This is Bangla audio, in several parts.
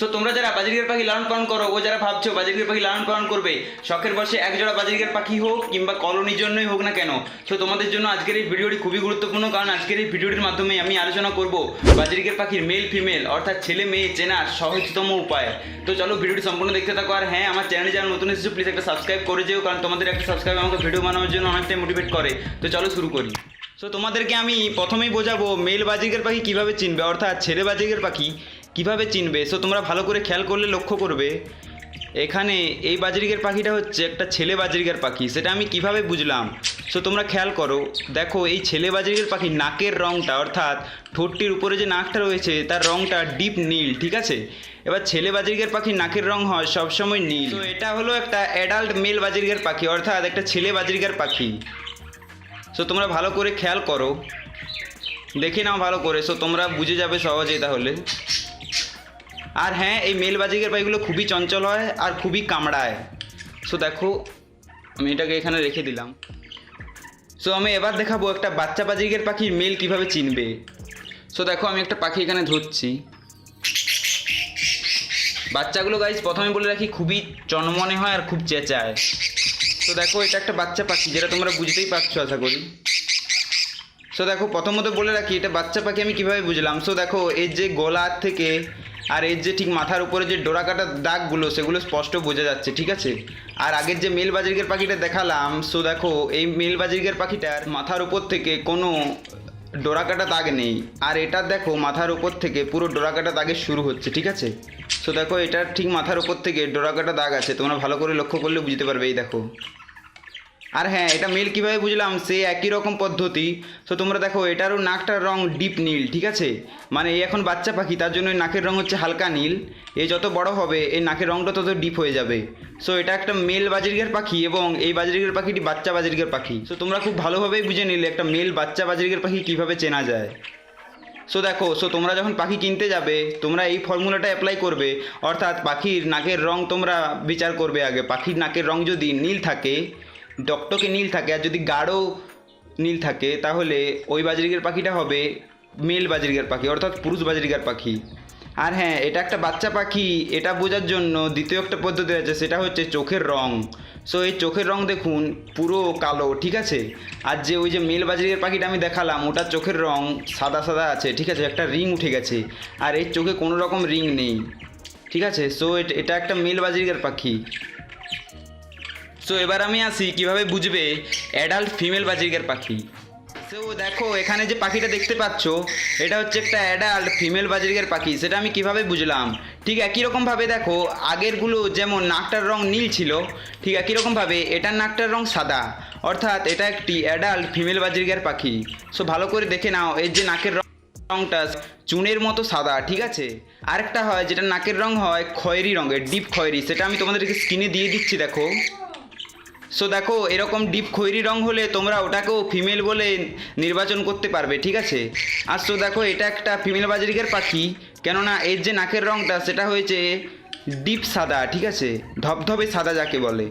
সো তোমরা যারা বাজিরগের পাখি লালন পালন করো, ও যারা ভাবছ বাজিরগের পাখি লালন পালন করবে, শখের বসে এক জোড়া বাজিরগের পাখি হোক কিংবা কলোনির জন্যই হোক না কেন সো তোমাদের জন্য আজকের এই ভিডিওটি খুবই গুরুত্বপূর্ণ, কারণ আজকের এই ভিডিওটির মাধ্যমে আমি আলোচনা করব বাজিরগের পাখির মেল ফিমেল অর্থাৎ ছেলে, মেয়ে, চেনার সহজতম উপায়। তো চলো ভিডিওটি সম্পূর্ণ দেখতে থাকো, আর হ্যাঁ আমার চ্যানেলে যারা নতুন এসেছ প্লিজ একটা সাবস্ক্রাইব করে যেও, কারণ তোমাদের একটা সাবস্ক্রাইব আমাকে ভিডিও বানানোর জন্য অনেকটাই মোটিভেট করে। তো চলো শুরু করি। সো তোমাদেরকে আমি প্রথমেই বোঝাবো মেল বাজিকের পাখি কীভাবে চিনবে, অর্থাৎ ছেলে বাজিকের পাখি কীভাবে চিনবে? সো তোমরা ভালো করে খেয়াল করলে লক্ষ্য করবে, এখানে এই বাজরিকের পাখিটা হচ্ছে একটা ছেলে বাজরিকের পাখি। সেটা আমি কীভাবে বুঝলাম? সো তোমরা খেয়াল করো, দেখো এই ছেলে বাজরিকের পাখি নাকের রঙটা অর্থাৎ ঠোঁটটির উপরে যে নাকটা রয়েছে, তার রঙটা ডিপ নীল, ঠিক আছে? এবার ছেলে বাজরিকের পাখি নাকের রং হয় সবসময় নীল। তো এটা হলো একটা অ্যাডাল্ট মেল বাজরিকের পাখি, অর্থাৎ একটা ছেলে বাজরিকের পাখি। সো তোমরা ভালো করে খেয়াল করো। দেখে নাও ভালো করে। সো তোমরা বুঝে যাবে সহজেই তাহলে। আর হ্যাঁ এই মেল বাজিকের খুবই চঞ্চল হয় আর খুবই কামড়ায়। সো দেখো, আমি এটাকে এখানে রেখে দিলাম। সো আমি এবার দেখাবো একটা বাচ্চা বাজিকের পাখির মেল কীভাবে চিনবে। সো দেখো, আমি একটা পাখি এখানে ধরছি। বাচ্চাগুলো গাইজ প্রথমে বলে রাখি, খুবই চনমনে হয় আর খুব চেঁচায়। তো দেখো, এটা একটা বাচ্চা পাখি, যেটা তোমরা বুঝতেই পারছ, আশা করি। সো দেখো, প্রথমত বলে রাখি, এটা বাচ্চা পাখি আমি কীভাবে বুঝলাম? সো দেখো এর যে গলার থেকে আর এর যে ঠিক মাথার উপরে যে ডোরা কাটা দাগগুলো, সেগুলো স্পষ্ট বোঝা যাচ্ছে, ঠিক আছে? আর আগের যে মেল বাজিরগের পাখিটা দেখালাম সো দেখো, এই মেল বাজিরগের পাখিটার মাথার উপর থেকে কোনো ডোরা কাটা দাগ নেই। আর এটা দেখো, মাথার উপর থেকে পুরো ডোরা কাটা দাগের শুরু হচ্ছে, ঠিক আছে? সো দেখো, এটার ঠিক মাথার উপর থেকে ডোরা কাটা দাগ আছে, তোমরা ভালো করে লক্ষ্য করলে বুঝতে পারবে, এই দেখো। আর হ্যাঁ এটা মেল কীভাবে বুঝলাম? সে একই রকম পদ্ধতি। তো তোমরা দেখো, এটারও নাকটার রং ডিপ নীল, ঠিক আছে? মানে এই এখন বাচ্চা পাখি, তার জন্য নাকের রং হচ্ছে হালকা নীল। এ যত বড় হবে এই নাকের রংটা তত ডিপ হয়ে যাবে। সো এটা একটা মেল বাজরিগের পাখি এবং এই বাজরিগের পাখিটি বাচ্চা বাজরিগের পাখি। সো তোমরা খুব ভালোভাবেই বুঝে নিলে একটা মেল বাচ্চা বাজরিগের পাখি কীভাবে চেনা যায়। সো দেখো সো তোমরা যখন পাখি কিনতে যাবে, তোমরা এই ফর্মুলাটা অ্যাপ্লাই করবে। অর্থাৎ পাখির নাকের রং তোমরা বিচার করবে আগে। পাখির নাকের রং যদি নীল থাকে ডকটকে নীল থাকে, আর যদি গাঢ় নীল থাকে, তাহলে ওই বাজরিকের পাখিটা হবে মেল বাজরিকের পাখি, অর্থাৎ পুরুষ বাজরিকার পাখি। আর হ্যাঁ এটা একটা বাচ্চা পাখি, এটা বোঝার জন্য দ্বিতীয় একটা পদ্ধতি আছে, সেটা হচ্ছে চোখের রং। সো এই চোখের রং দেখুন, পুরো কালো, ঠিক আছে? আর যে ওই যে মেল বাজরিকের পাখিটা আমি দেখালাম ওটার চোখের রং সাদা সাদা আছে, ঠিক আছে? একটা রিং উঠে গেছে, আর এর চোখে কোনো রকম রিং নেই, ঠিক আছে? সো এটা একটা মেল বাজরিকের পাখি। সো এবার আমি আসি কীভাবে বুঝবে অ্যাডাল্ট ফিমেল বাজিকের পাখি। সো দেখো, এখানে যে পাখিটা দেখতে পাচ্ছ, এটা হচ্ছে একটা অ্যাডাল্ট ফিমেল বাজিকের পাখি। সেটা আমি কীভাবে বুঝলাম? ঠিক একই রকমভাবে দেখো, আগেরগুলো যেমন নাকটার রং নীল ছিল, ঠিক একই রকমভাবে এটার নাকটার রং সাদা। অর্থাৎ এটা একটি অ্যাডাল্ট ফিমেল বাজিকের পাখি। সো ভালো করে দেখে নাও এর যে নাকের রং রংটা চুনের মতো সাদা, ঠিক আছে? আরেকটা হয়, যেটা নাকের রং হয় খয়েরি রঙের, ডিপ খয়েরি। সেটা আমি তোমাদেরকে স্কিনে দিয়ে দিচ্ছি, দেখো। সো দেখো, এরকম ডিপ খৈরি রং হলে তোমরা ওটাকেও ফিমেল বলে নির্বাচন করতে পারবে, ঠিক আছে? আর সো দেখো, এটা একটা ফিমেল বাজরিকের পাখি, কেননা এর যে নাকের রংটা, সেটা হয়েছে ডিপ সাদা, ঠিক আছে? ধবধবে সাদা যাকে বলে।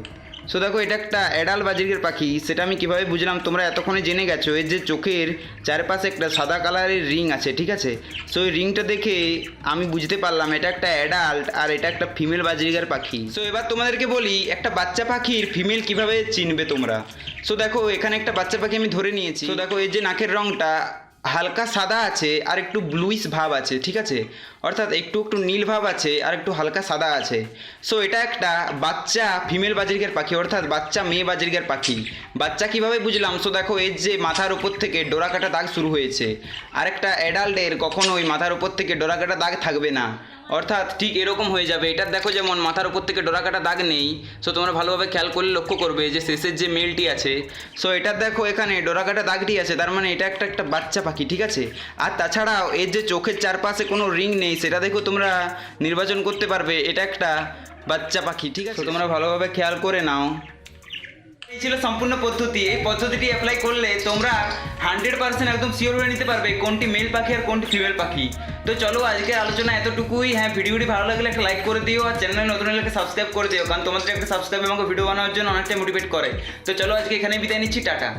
সো দেখো, এটা একটা অ্যাডাল বাজিকের পাখি। সেটা আমি কীভাবে বুঝলাম? তোমরা এতক্ষণে জেনে গেছো, এর যে চোখের চারপাশে একটা সাদা কালারের রিং আছে, ঠিক আছে? সো ওই রিংটা দেখে আমি বুঝতে পারলাম, এটা একটা অ্যাডাল্ট আর এটা একটা ফিমেল বাজিকার পাখি। সো এবার তোমাদেরকে বলি, একটা বাচ্চা পাখির ফিমেল কীভাবে চিনবে তোমরা? সো দেখো, এখানে একটা বাচ্চা পাখি আমি ধরে নিয়েছি। সো দেখো এর যে নাকের রংটা হালকা সাদা আছে আর একটু ব্লুইশ ভাব আছে, ঠিক আছে? অর্থাৎ একটু একটু নীল ভাব আছে আর একটু হালকা সাদা আছে। সো এটা একটা বাচ্চা ফিমেল বাজরিকের পাখি, অর্থাৎ বাচ্চা মেয়ে বাজরিকের পাখি। বাচ্চা কীভাবে বুঝলাম? সো দেখো এর যে মাথার উপর থেকে ডোরা কাটা দাগ শুরু হয়েছে। আরেকটা অ্যাডাল্টের কখনো ওই মাথার উপর থেকে ডোরা কাটা দাগ থাকবে না। অর্থাৎ ঠিক এরকম হয়ে যাবে। এটার দেখো যেমন মাথার উপর থেকে ডোরা কাটা দাগ নেই। সো তোমরা ভালোভাবে খেয়াল করলে লক্ষ্য করবে যে শেষের যে মেলটি আছে। সো এটার দেখো এখানে ডোরা কাটা দাগটি আছে। তার মানে এটা একটা একটা বাচ্চা পাখি, ঠিক আছে? আর তাছাড়াও এর যে চোখের চারপাশে কোনো রিং নেই। সেটা দেখো তোমরা নির্বাচন করতে পারবে। এটা একটা বাচ্চা পাখি, ঠিক আছে? তোমরা ভালোভাবে খেয়াল করে নাও। এই ছিল সম্পূর্ণ পদ্ধতি। এই পদ্ধতিটি অ্যাপ্লাই করলে তোমরা হান্ড্রেড পার্সেন্ট একদম শিওর হয়ে নিতে পারবে কোনটি মেল পাখি আর কোনটি ফিমেল পাখি। তো চলো, আজকের আলোচনা এতটুকুই। হ্যাঁ ভিডিওটি ভালো লাগলে একটা লাইক করে দিও আর চ্যানেলে নতুন হলে সাবস্ক্রাইব করে দিও, কারণ তোমাদের একটা সাবস্ক্রাইব আমাকে ভিডিও বানানোর জন্য অনেকটা মোটিভেট করে। তো চলো, আজকে এখানেই বিদায় নিচ্ছি, টাটা।